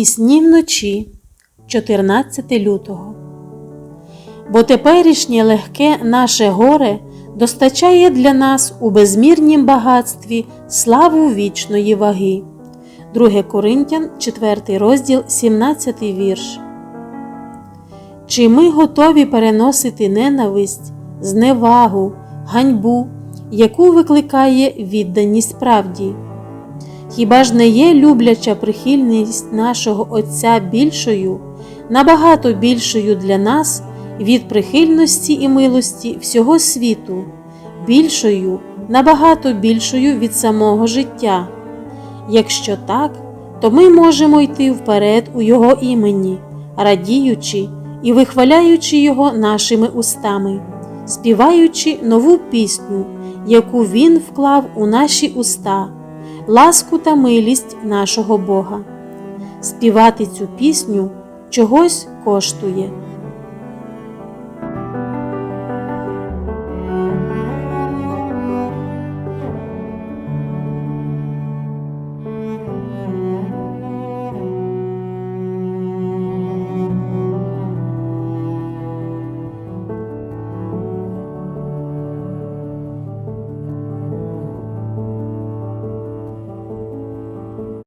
Пісні вночі, 14 лютого. Бо теперішнє легке наше горе достачає для нас у безмірнім багатстві славу вічної ваги. 2 Коринтян, 4 розділ, 17 вірш. Чи ми готові переносити ненависть, зневагу, ганьбу, яку викликає відданість правді? Хіба ж не є любляча прихильність нашого Отця більшою, набагато більшою для нас від прихильності і милості всього світу, більшою, набагато більшою від самого життя? Якщо так, то ми можемо йти вперед у Його імені, радіючи і вихваляючи Його нашими устами, співаючи нову пісню, яку Він вклав у наші уста ласку та милість нашого Бога. Співати цю пісню чогось коштує.